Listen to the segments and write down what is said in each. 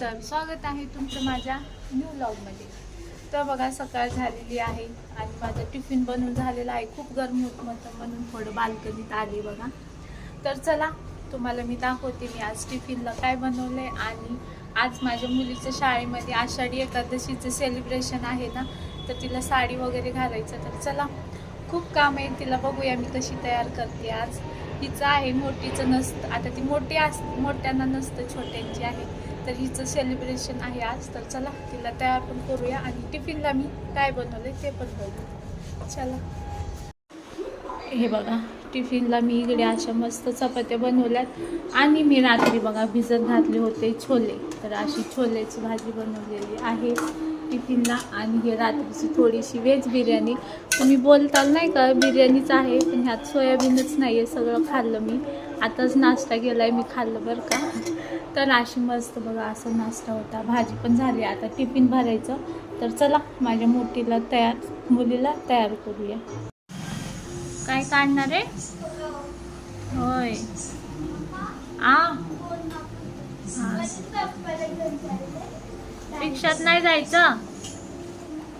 तर स्वागत आहे तुमचं माझ्या न्यू ब्लॉगमध्ये तर बघा सकाळ झालेली आहे आणि माझा टिफिन बनून झालेला आहे. खूप गरम होत म्हणतं म्हणून थोडं बाल्कनीत आली बघा. तर चला तुम्हाला मी दाखवते मी आज टिफिनला काय बनवलंय आणि आज माझ्या मुलीच्या शाळेमध्ये आषाढी एकादशीचं सेलिब्रेशन आहे ना तर तिला साडी वगैरे घालायचं. तर चला खूप काम आहे. तिला बघूया मी कशी तयार करते आज. तिचं आहे मोठीचं नसतं. आता ती मोठी अस मोठ्यांना नसतं छोट्यांची आहे. तर हिचं सेलिब्रेशन आहे आज. तर चला तिला तयार पण करूया. आणि टिफिनला मी काय बनवलंय ते पण बघू. चला. हे बघा टिफिनला मी इकडे अशा मस्त चपात्या बनवल्यात. आणि मी रात्री बघा भिजत घातले होते छोले. तर अशी छोलेची भाजी बनवलेली आहे. टिफिनला आणि हे रात्रीची थोडीशी व्हेज बिर्याणी. तुम्ही बोलताल नाही का बिर्याणीच आहे पण ह्यात सोयाबीनच नाही आहे सगळं खाल्लं मी. आताच नाश्ता केला आहे मी खाल्लं बरं का. तर अशी मस्त बघा असं नाश्ता होता. भाजी पण झाली. आता टिफिन भरायचं. तर चला माझ्या मोठीला तयार मुलीला तयार करूया. काय काढणार आहे? होय. आ. हा. रिक्षात नाही जायचं.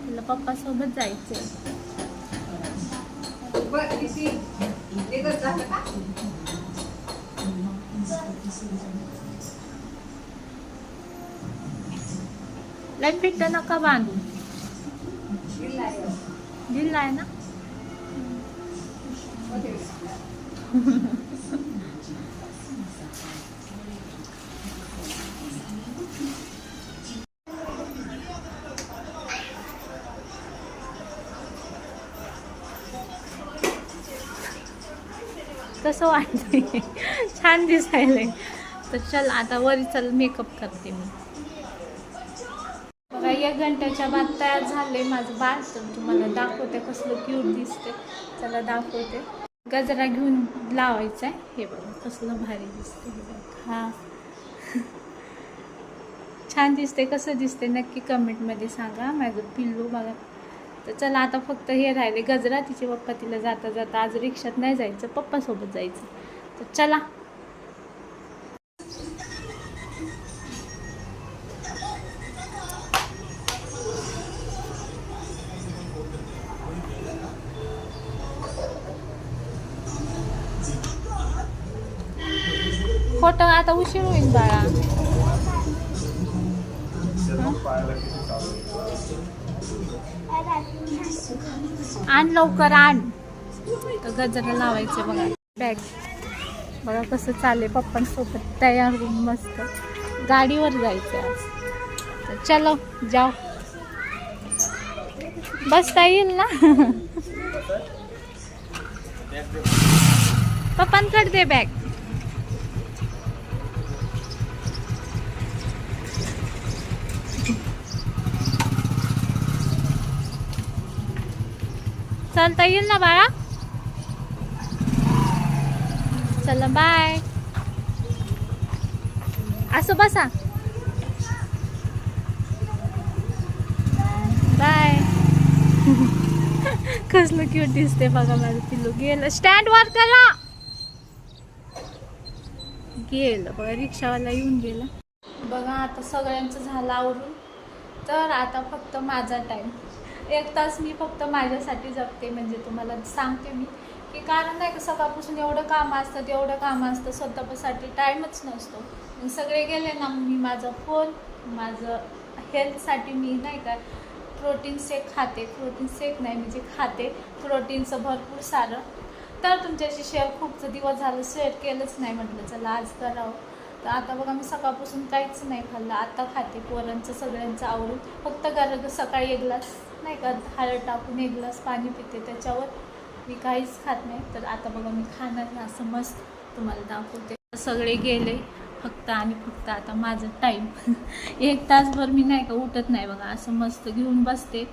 तुला पप्पा सोबत जायचं लाईन फिट्ट नका बांधू. दिला आहे ना? कसं वाटतंय. छान दिसायलंय. तर चल आता वरी चल मेकअप करते मी. बघा एक घंट्याच्या बाद तयार झाले माझं बाळ. तर तुम्हाला दाखवते कसलं क्यूट दिसते चला दाखवते. गजरा घेऊन लावायचा आहे हे बघा कसलं भारी दिसते हे बघा. हा. छान दिसते कसं दिसते नक्की कमेंटमध्ये सांगा. माझं पिल्लू बघा. तर चला आता फक्त हे राहिले गजरा. तिचे पप्पा तिला जाता जाता आज रिक्षात नाही जायचं पप्पासोबत जायचं. तर चला. खोटं आता उशीर होईल बाळा. आण लवकर आण. तर गजरा लावायचं बघा. बॅग बघा कसं चालेल पप्पांसोबत तयार होऊन मस्त. गाडीवर जायचं आज. तर चलो जाओ बसता येईल ना? पप्पांकडे दे बॅग चालता येईल ना बाळा चला बाय असं बसा बाय कसलं क्यूट दिसते बघा माझं पिल्लू गेलं स्टँड वर करा गेलं बघा रिक्षावाला येऊन गेला बघा आता सगळ्यांचं झालं आवरून तर आता फक्त माझा टाईम एक तास मी फक्त माझ्यासाठी जगते म्हणजे तुम्हाला सांगते मी. की कारण नाही का सकाळपासून एवढं काम असतं एवढं कामं असतं स्वतःसाठी टाईमच नसतो. सगळे गेले ना मी माझा फोन माझं हेल्थसाठी मी नाही का प्रोटीन शेक खाते. प्रोटीन शेक नाही म्हणजे खाते प्रोटीनचं भरपूर सारं. तर तुमच्याशी शेअर खूपचं दिवस झालं शेअर केलंच नाही म्हटलं चला आज करावं तर आता बघा मी सकाळपासून काहीच नाही खाल्लं. आता खाते पोरांचं सगळ्यांचं आवडून फक्त गरज सकाळी एक ग्लास नाही का? हळद टाकून एक ग्लास पाणी पिते. त्याच्यावर मी काहीच खात नाही. तर आता बघा मी खाणार ना असं मस्त तुम्हाला दाखवते. सगळे गेले फक्त आणि फक्त आता माझं टाईम एक तासभर मी नाही का उठत नाही बघा. असं मस्त घेऊन बसते.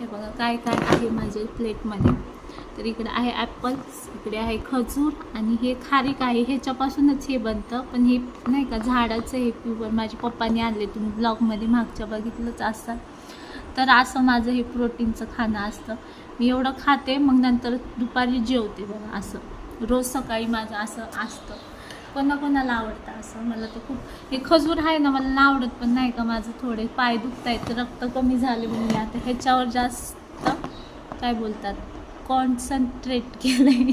हे बघा काय काय आहे माझ्या प्लेटमध्ये तर इकडे आहे ॲपल्स इकडे आहे खजूर आणि हे खारीक आहे. ह्याच्यापासूनच हे बनतं. पण हे नाही का झाडाचं हे प्युअर माझ्या पप्पाने आणले. तुम्ही ब्लॉगमध्ये मागच्या बघितलंच असतात तर असं माझं हे प्रोटीनचं खाणं असतं. मी एवढं खाते मग नंतर दुपारी जेवते बघा असं. रोज सकाळी माझं असं असतं. कोणा कोणाला आवडतं असं? मला तर खूप हे खजूर आहे ना मला ना आवडत पण नाही का माझं थोडे पाय दुखत आहेत रक्त कमी झाले म्हणून मी आता ह्याच्यावर जास्त काय बोलतात? कॉन्सन्ट्रेट केलं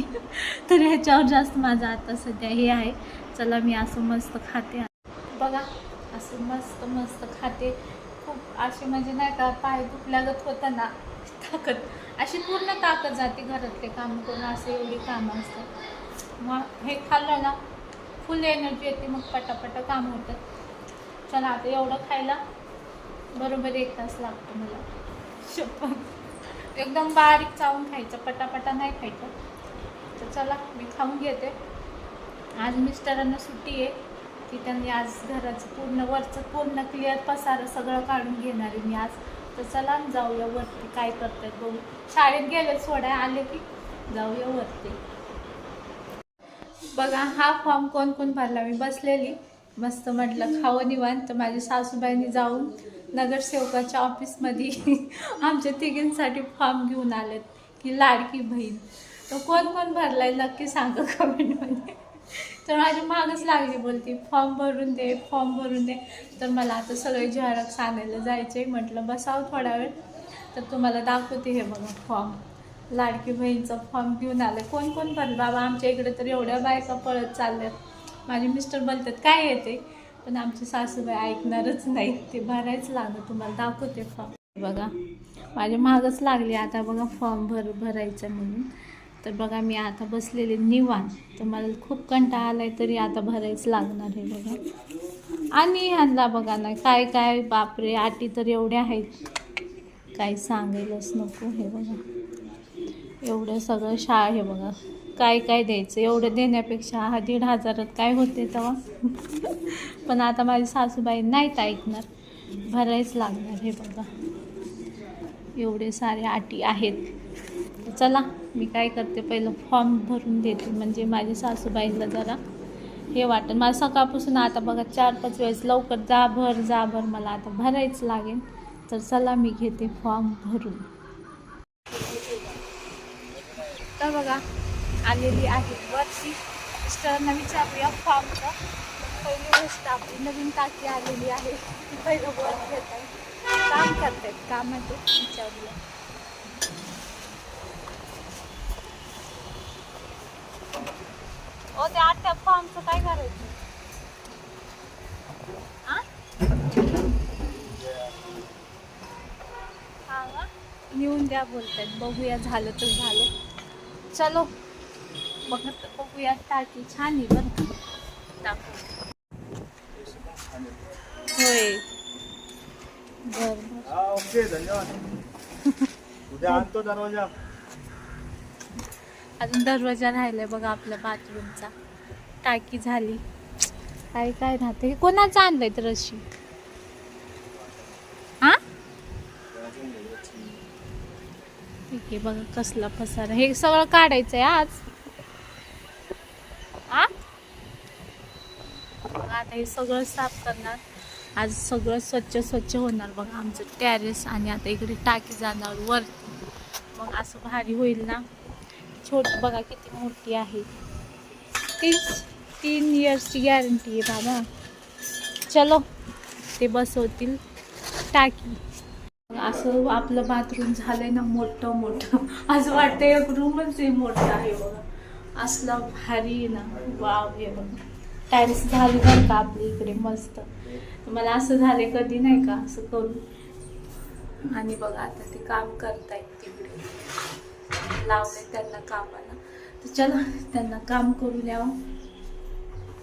तर ह्याच्यावर जास्त माझं आता सध्या हे आहे. चला मी असं मस्त खाते. बघा असं मस्त मस्त खाते. खूप असे म्हणजे नाही का पाय दुखल्यागत होतं ना ताकद अशी पूर्ण ताकद जाते घरातले काम करून असे एवढी कामं असतात. मग हे खाल्लं ना फुल एनर्जी येते मग पटापटा काम होतात चला आता एवढं खायला बरोबर एक तास लागतो मला. शपथ एकदम बारीक चावून खायचं पटापटा नाही खायचं. तर चला मी खाऊन घेते. आज मिस्टरांना सुट्टी आहे. की त्यांनी आज घराचं पूर्ण वरचं पूर्ण क्लिअर पसारं सगळं काढून घेणार आहे मी आज. तर चला जाऊया वरती. काय करतात बघू. शाळेत गेले सोडाय आले की जाऊया वरती. बघा हा फॉर्म कोण कोण भरला? मी बसलेली. मस्त म्हटलं खावं निवांत. तर माझ्या सासूबाईंनी जाऊन नगरसेवकाच्या ऑफिसमध्ये आमच्या तिघींसाठी फॉर्म घेऊन आलेत. की लाडकी बहीण. तर कोण कोण भरलाय नक्की सांगा कमेंटमध्ये तर माझी मागच लागली बोलती फॉर्म भरून दे फॉर्म भरून दे. तर मला आता सगळे झेरॉक्स सांगायला जायचे म्हटलं बसावं थोडा वेळ. तर तुम्हाला दाखवते हे बघा फॉर्म. लाडकी बहीणचा फॉर्म घेऊन आलं. कोण कोण भरलं? बाबा आमच्या इकडे तर एवढ्या बायका पळत चालल्यात. माझे मिस्टर बोलतात काय येते पण आमची सासूबाई ऐकणारच नाही ते भरायच लागलं. तुम्हाला दाखवते फॉर्म. बघा माझी मागच लागली. आता बघा फॉर्म भर भरायचं म्हणून. तर बघा मी आता बसलेले निवांत. तर मला खूप कंटाळा आहे तरी आता भरायच लागणार आहे बघा. आणि ह्यांना बघा ना काय काय बापरे आटी तर एवढ्या आहेत. काय सांगायलाच नको हे बघा. एवढं सगळं शाळा हे बघा. काय काय द्यायचं? एवढं देण्यापेक्षा हा दीड हजारात काय होते तेव्हा? पण आता माझी सासूबाई नाहीत ऐकणार. भरायच लागणार हे बघा. एवढे सारे अटी आहेत. चला मी काय करते पहिलं फॉर्म भरून देते. म्हणजे माझी सासूबाईला जरा हे वाटेल मला सकाळपासून आता बघा चार पाच वेळेस लवकर जा भर जा भर मला आता भरायचं लागेल. तर चला मी घेते फॉर्म भरून. तर बघा आलेली आहे वरती मिस्टरांना विचारूया फॉर्मचं पहिली गोष्ट आपली नवीन टाकी आलेली आहे. ती पहिलं वर घेत आहे काम करतायत कामाचं विचारूया. ते आठ फॉर्मचं काय करायचं? आ? हा का? द्या बोलतायत बघूया झालं तर झालं. चलो बघत बघूया टाकी छान आहे बरं का. होय. बर बर. हा ओके धन्यवाद. उद्या आणतो दरवाजा. अजून दरवाजा राहिलाय बघा आपल्या बाथरूमचा. टाकी झाली. काय काय राहते हे कोणाचं आणलंय तर अशी हा? ठीक आहे बघा कसला पसारा. हे सगळं काढायचंय आज. आ आता हे सगळं साफ करणार. आज सगळं स्वच्छ स्वच्छ होणार बघा आमचं टॅरेस आणि आता इकडे टाकी जाणार वरती. मग असं भारी होईल ना? छोट बघा किती मोठी आहे. तीन तीन इयर्सची गॅरंटी आहे बाबा. चलो ते बसवतील. टाकी. असं आपलं बाथरूम झालंय ना मोठं मोठं. असं वाटतं एक रूमच आहे मोठं आहे बघा. असला भारी आहे ना. वाव हे बघा. टाईल्स झाली बरं का आपली इकडे मस्त. मला असं झालंय कधी नाही का असं करू आणि बघा आता ते काम करतायत तिकडे. लावले त्यांना कामाला. तर चला त्यांना काम करू द्यावं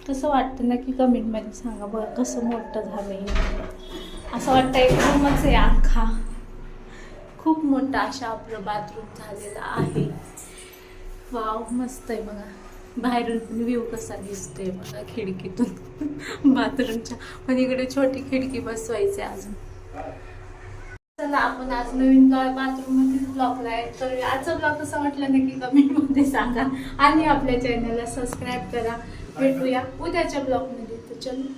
कसं वाटतं नक्की कमेंटमध्ये सांगा बरं कसं मोठं झालं असं वाटतं एक रूमच आहे अख्खा खूप मोठं अशा आपलं बाथरूम झालेलं आहे. वाव मस्त आहे बघा. बाहेरून पण व्ह्यू कसा दिसतोय बघा खिडकीतून. बाथरूमच्या. पण इकडे छोटी खिडकी बसवायची अजून. चला आपण आज नवीन बाथरूममध्ये ब्लॉगला आहे. तर आजचा ब्लॉग कसं वाटलं नक्की कमेंटमध्ये सांगा. आणि आपल्या चॅनलला सबस्क्राईब करा. भेटूया उद्याच्या ब्लॉगमध्ये. तर चलो.